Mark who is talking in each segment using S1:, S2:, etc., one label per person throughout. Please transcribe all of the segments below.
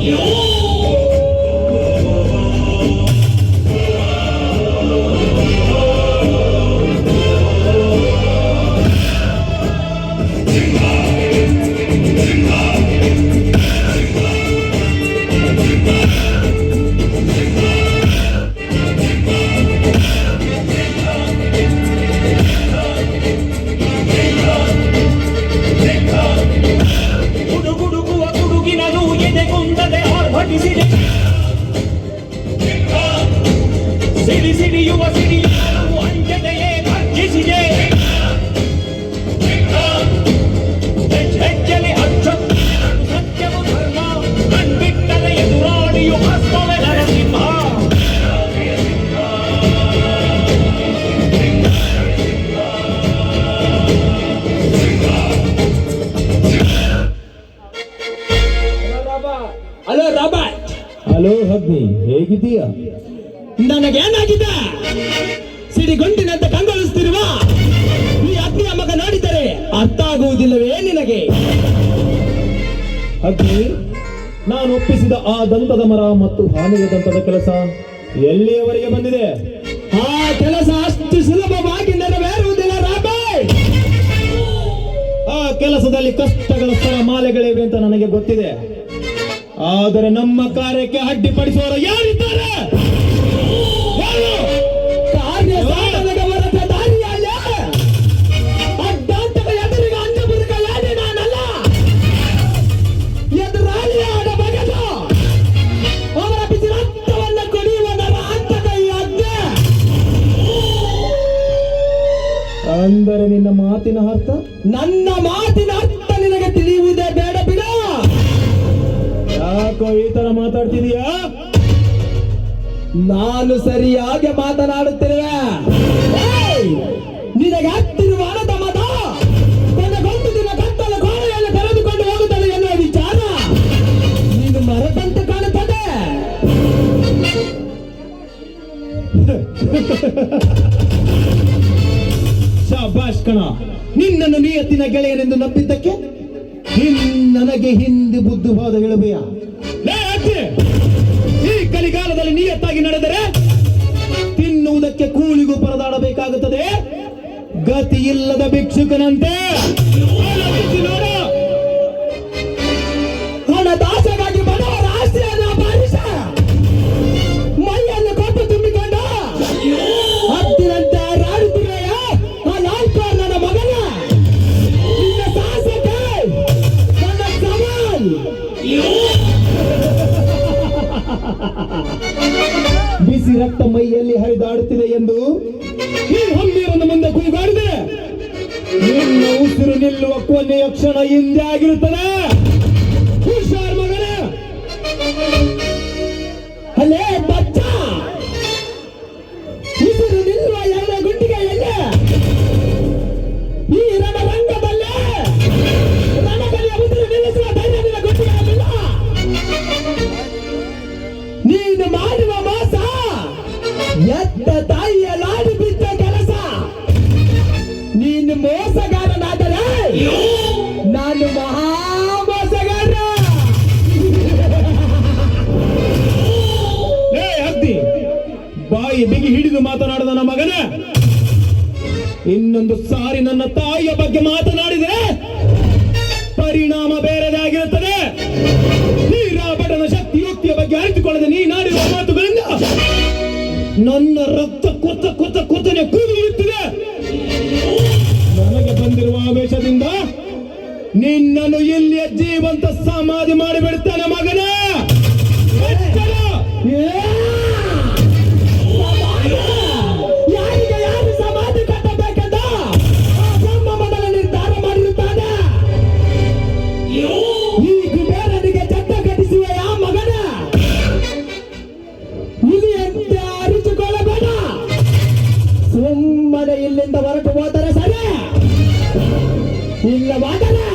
S1: 牛 ಸಿಡಿಗೊಂಡಿನಂತೆ ಕಂಗೊಳಿಸ್ತಿರುವ ಈ ಅಗ್ನಿಯ ಮಗ ನೋಡಿದರೆ ಅರ್ಥ ಆಗುವುದಿಲ್ಲವೇ ನಿನಗೆ?
S2: ಅಗ್ನಿ, ನಾನು ಒಪ್ಪಿಸಿದ ಆ ದಂತದ ಮರ ಮತ್ತು ಹಾನಿಯ ದಂತದ ಕೆಲಸ ಎಲ್ಲಿಯವರೆಗೆ ಬಂದಿದೆ?
S1: ಆ ಕೆಲಸ ಅಷ್ಟು ಸುಲಭವಾಗಿ ನೆರವೇರುವುದಿಲ್ಲ ರಾಬಾಯ್
S2: ಆ ಕೆಲಸದಲ್ಲಿ ಕಷ್ಟಗಳ ಸ್ಥಳ ಮಾಲೆಗಳಿವೆ ಅಂತ ನನಗೆ ಗೊತ್ತಿದೆ. ಆದರೆ ನಮ್ಮ ಕಾರ್ಯಕ್ಕೆ ಅಡ್ಡಿಪಡಿಸುವವರು ಯಾರಿದ್ದಾರೆ? ಅಂದರೆ ನಿನ್ನ ಮಾತಿನ ಅರ್ಥ?
S1: ನನ್ನ ಮಾತಿನ ಅರ್ಥ ನಿನಗೆ ತಿಳಿಯುವುದೇ ಬೇಡ ಬಿಡ.
S2: ಯಾಕೋ ಈ ತರ ಮಾತಾಡ್ತಿದೀಯಾ?
S1: ನಾನು ಸರಿಯಾಗಿ ಮಾತನಾಡುತ್ತಿರುವೆ! ನಿನಗೆ ಹತ್ತಿರುವ ಮತ ಕೊನೆಗೊಂದು ದಿನ ಕತ್ತಲ ಕೋಣೆಯಲ್ಲಿ ಕರೆದುಕೊಂಡು ಹೋಗುತ್ತದೆ ಎನ್ನುವ ವಿಚಾರ ನೀನು ಮರೆತಂತೆ ಕಾಣುತ್ತದೆ.
S2: ಶಾಬಾಷ್ ಕಣ ನಿನ್ನನ್ನು ನಿಯತ್ತಿನ ಗೆಳೆಯನೆಂದು ನಂಬಿದ್ದಕ್ಕೆ ನನಗೆ ಹಿಂದೆ ಬುದ್ಧಿವಾದ ಹೇಳಬೇಯ ಲೇ ಅಜ್ಜಿ, ಈ ಕಲಿಗಾಲದಲ್ಲಿ ನಿಯತ್ತಾಗಿ ನಡೆದರೆ ತಿನ್ನುವುದಕ್ಕೆ ಕೂಲಿಗೂ ಪರದಾಡಬೇಕಾಗುತ್ತದೆ. ಗತಿ ಇಲ್ಲದ ಭಿಕ್ಷುಕನಂತೆ. ಹಣ ನೋಡು ಬಿಸಿ ರಕ್ತ ಮೈಯಲ್ಲಿ ಹರಿದಾಡುತ್ತಿದೆ ಎಂದು ಈ ಮುಂದೆ ಕೂಗಾಡಿದೆ. ನಿನ್ನ ಉಸಿರು ನಿಲ್ಲುವ ಕೊನೆಯ ಕ್ಷಣ ಹಿಂದೆ ಆಗಿರುತ್ತದೆ. ಹಿಡಿದು ಮಾತನಾಡಿದ ನನ್ನ ಮಗನ, ಇನ್ನೊಂದು ಸಾರಿ ನನ್ನ ತಾಯಿಯ ಬಗ್ಗೆ ಮಾತನಾಡಿದರೆ ಪರಿಣಾಮ ಬೇರೆದಾಗಿರುತ್ತದೆ. ನೀರಾಪಟನ ಶಕ್ತಿ ಯುಕ್ತಿಯ ಬಗ್ಗೆ ಅರಿತುಕೊಳ್ಳದೆ ನೀನಾಡಿರುವ ಮಾತುಗಳಿಂದ ನನ್ನ ರಕ್ತ ಕೊತ್ತ ಕೊತ್ತ ಕೊತ್ತನೆ ಕುದಿಯುತ್ತಿದೆ ನನಗೆ ಬಂದಿರುವ ಆವೇಶದಿಂದ ನಿನ್ನನ್ನು ಇಲ್ಲಿಯ ಜೀವಂತ ಸಮಾಧಿ ಮಾಡಿಬಿಡ್ತಾನೆ ಮಗನ.
S1: ಇಲ್ಲಿಂದ ಹೊರಟು ಹೋದರೆ ಸರಿ? ಇಲ್ಲವಾದರೆ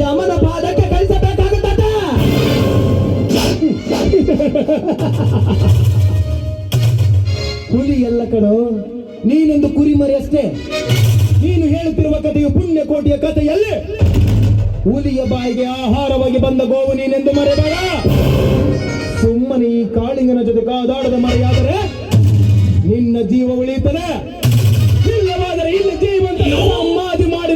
S1: ಯಮನ ಪಾದಕ್ಕೆ ಕಳಿಸಬೇಕಾಗುತ್ತದೆ.
S2: ಹುಲಿ ಎಲ್ಲ ಕಡು ನೀನೊಂದು ಕುರಿಮರಿ ಅಷ್ಟೇ. ನೀನು ಹೇಳುತ್ತಿರುವ ಕಥೆಯು ಪುಣ್ಯ ಕೋಟಿಯ ಕಥೆಯಲ್ಲಿ. ಹುಲಿಯ ಬಾಯಿಗೆ ಆಹಾರವಾಗಿ ಬಂದ ಗೋವು ನೀನೆಂದು ಮರೆಬೇಡ. ಸುಮ್ಮನೆ ಈ ಕಾಳಿಂಗನ ಜೊತೆ ಕಾದಾಡದ ಮರೆಯಾದರೆ ನಿನ್ನ ಜೀವ ಉಳಿಯುತ್ತದೆ. ಇಲ್ಲಿ ಜೀವಂತ ಸಮಾಧಿ ಮಾಡಿ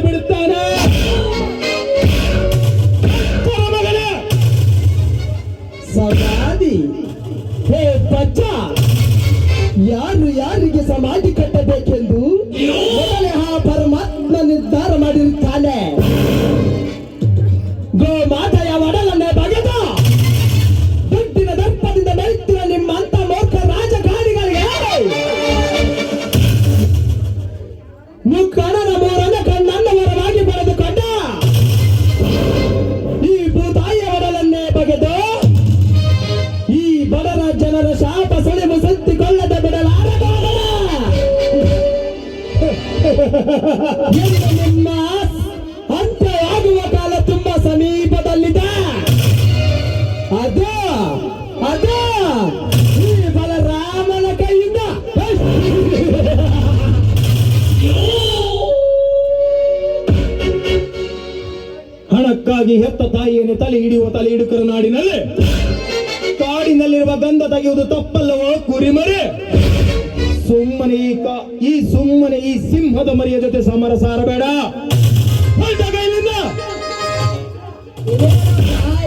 S2: ಹಣಕ್ಕಾಗಿ ಹೆತ್ತ ತಾಯಿಯನ್ನು ತಲೆ ಹಿಡಿಯುವ ತಲೆ ಹಿಡುಕರ ನಾಡಿನಲ್ಲಿ ಕಾಡಿನಲ್ಲಿರುವ ಗಂಧ ತೆಗೆಯುವುದು ತಪ್ಪಲ್ಲವೋ ಕುರಿಮರೆ? ಸುಮ್ಮನೆ ಈ ಕಾ- ಈ ಸುಮ್ಮನೆ ಈ ಸಿಂಹದ ಮರಿಯ ಜೊತೆ ಸಮರ ಸಾರಬೇಡ.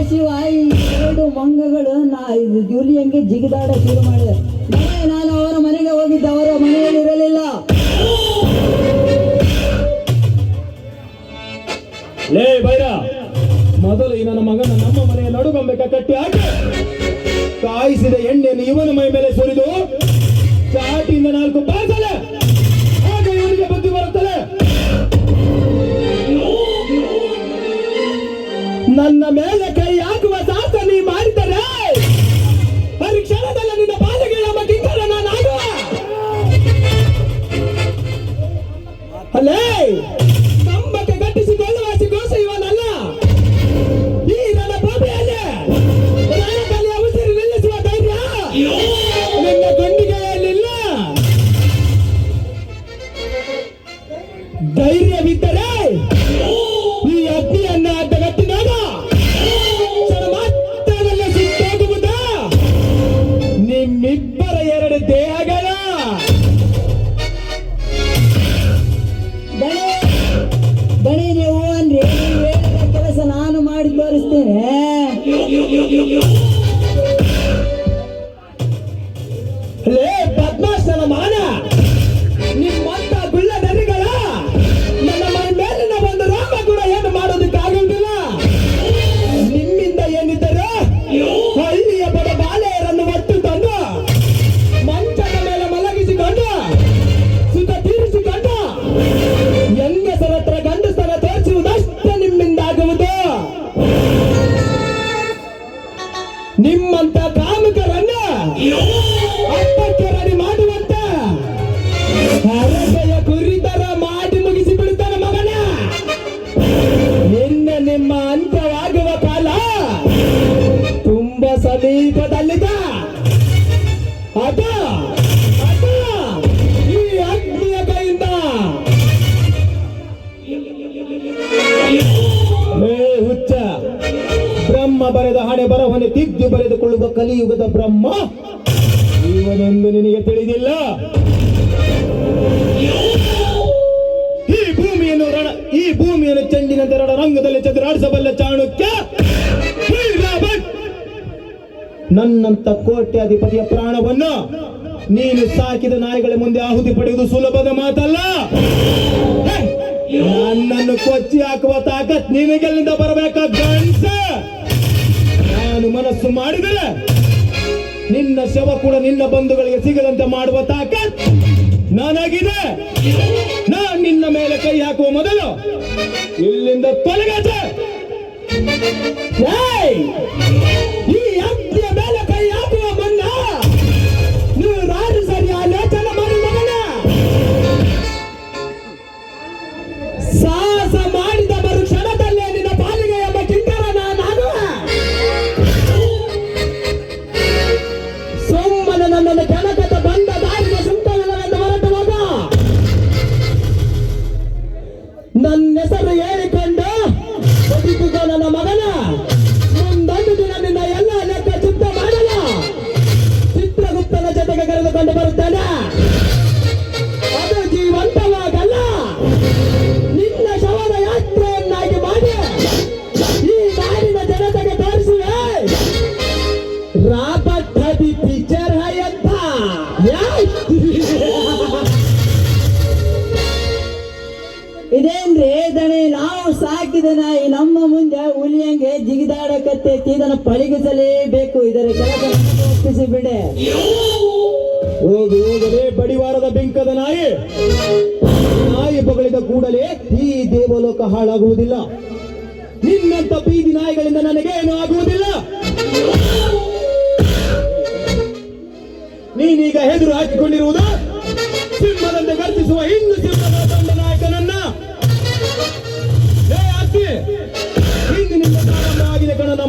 S3: ಶಿವಾಯಿ ಎರಡು ಮಂಗಗಳು. ನಾ ಇದು ಜೂಲಿ ಹಂಗೆ ಜಿಗಿದಾಡ ಶುರು ಮಾಡಿದೆ. ನಾನು ಅವರ ಮನೆಗೆ ಹೋಗಿದ್ದೆ ಅವರ ಮನೆಯಲ್ಲಿ ಇರಲಿಲ್ಲ.
S2: ಲೇ ಬೈರ. ಮೊದಲು ಈ ನನ್ನ ಮಗನ ನಮ್ಮ ಮನೆಯ ನಡುಗಂಬೆಕ ಕಟ್ಟಿ ಹಾಕಿ. ಕಾಯಿಸಿದ ಎಣ್ಣೆಯನ್ನು ಇವನ ಮೈ ಮೇಲೆ ಸುರಿದು ಚಾಟಿಯಿಂದ ನಾಲ್ಕು ಬಾಸಲೆ ಆಗ ಇವನಿಗೆ ಬುದ್ಧಿ ಬರುತ್ತದೆ
S1: ನನ್ನ ಮೇಲೆ ಎರಡು ದೇಹಗಳ.
S3: ದಣಿ ನೀವು ಅಂದ್ರೆ ಕೆಲಸ ನಾನು ಮಾಡಿ ತೋರಿಸ್ತೇನೆ.
S1: ಲೇ ಪದ್ಮಾಸನ ಮಾನ.
S2: ಬರೆದ ಹಣೆ ಬರಹನೆ ತಿದ್ದು ಬರೆದುಕೊಳ್ಳುವ ಕಲಿಯುಗದ ಬ್ರಹ್ಮ. ಇವನೊಂದು ನಿನಗೆ ತಿಳಿದಿಲ್ಲ. ಈ ಭೂಮಿಯನ್ನು ರಣ, ಈ ಭೂಮಿಯನ್ನು ಚೆಂಡಿನಂತೆ ರಣ ರಂಗದಲ್ಲಿ ಚದುರಾಡಿಸಬಲ್ಲ ಚಾಣಕ್ಯ ನನ್ನಂತ ಕೋಟ್ಯಾಧಿಪತಿಯ ಪ್ರಾಣವನ್ನು ನೀನು ಸಾಕಿದ ನಾಯಿಗಳ ಮುಂದೆ ಆಹುತಿ ಪಡೆಯುವುದು ಸುಲಭದ ಮಾತಲ್ಲ. ನನ್ನನ್ನು ಕೊಚ್ಚಿ ಹಾಕುವ ತಾಕತ್ ನಿನಗೆಲ್ಲಿಂದ ಬರಬೇಕಾದ ಗಂಡ್ಸ? ನಾನು ಮನಸ್ಸು ಮಾಡಿದರೆ ನಿನ್ನ ಶವ ಕೂಡ ನಿನ್ನ ಬಂಧುಗಳಿಗೆ ಸಿಗದಂತೆ ಮಾಡುವ ತಾಕತ್ ನಾನಾಗಿದೆ. ನಾನ್ ನಿನ್ನ ಮೇಲೆ ಕೈ ಹಾಕುವ ಮೊದಲು ಇಲ್ಲಿಂದ ತೊಲಗಾಚೆ
S3: ಜಿಗಿದಾಡಕತ್ತೈತಿ ಇದನ್ನು ಪರಿಗಿಸಲೇಬೇಕು ಇದರ ಕೆಲಸ ಬಿಡೆ.
S2: ಬಡಿವಾರದ ಬೆಂಕದ ನಾಯಿ. ನಾಯಿ ಬಗಳಿದ ಕೂಡಲೇ ಈ ದೇವಲೋಕ ಹಾಳಾಗುವುದಿಲ್ಲ. ನಿನ್ನಂತ ಬೀದಿ ನಾಯಿಗಳಿಂದ ನನಗೆ ಏನು ಆಗುವುದಿಲ್ಲ. ನೀನೀಗ ಹೆದರು ಹಾಕಿಕೊಂಡಿರುವುದು ಸಿಂಹದಂತೆ ಗರ್ಜಿಸುವ ಹಿಂದೂ ಸಿಂಹದ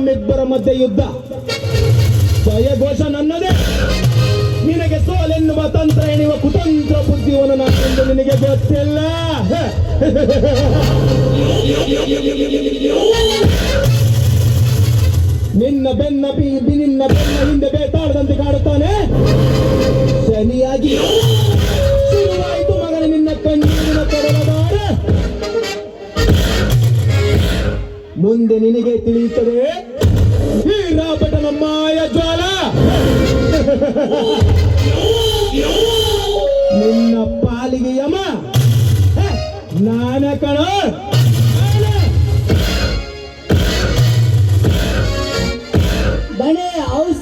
S2: ನಮ್ಮಿಬ್ಬರ ಮಧ್ಯೆ ಯುದ್ಧ. ಜಯಘೋಷ ನನ್ನದೇ. ನಿನಗೆ ಸೋಲೆನ್ನುವ ತಂತ್ರ ಎನ್ನುವ ಕುತಂತ್ರ ಬುದ್ಧಿಯನ್ನು ನಾನೆಂದು ನಿನಗೆ ಗೊತ್ತಿಲ್ಲ. ನಿನ್ನ ಬೆನ್ನ ಬಿ ನಿನ್ನ ಬೆನ್ನ ಹಿಂದೆ ಬೇತಾಳದಂತೆ ಕಾಡುತ್ತಾನೆ. ಸರಿಯಾಗಿ ಶುರುವಾಯಿತು ಮಗನ, ನಿನ್ನ ಕಣ್ಣೀರಿನ ತೊಡಗಬಾರ ಮುಂದೆ ನಿನಗೆ ತಿಳಿಯುತ್ತದೆ.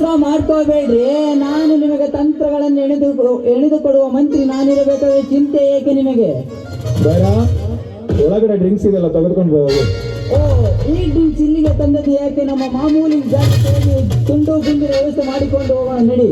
S3: ಅವಸರ ಮಾಡ್ಕೋಬೇಡಿ ನಾನು ನಿಮಗೆ ತಂತ್ರಗಳನ್ನು ಎಣಿದು ಎಣಿದು ಕೊಡುವ ಮಂತ್ರಿ ನಾನಿರಬೇಕಾದ್ರೆ ಚಿಂತೆ ಏಕೆ ನಿಮಗೆ?
S2: ಬೇಡ. ಒಳಗಡೆ ಡ್ರಿಂಕ್ಸ್ ಇದೆಲ್ಲ ತೆಗೆದುಕೊಂಡು ಹೋಗು
S3: ಓ ಈ ಡ್ರಿಂಕ್ಸ್ ಇಲ್ಲಿಗೆ ತಂದದ್ದು ಯಾಕೆ? ನಮ್ಮ ಮಾಮೂಲಿ ಜಾಗ ತುಂಡು ಗುಂಡಿನ ವ್ಯವಸ್ಥೆ ಮಾಡಿಕೊಂಡು ಹೋಗೋಣ ನಡಿ.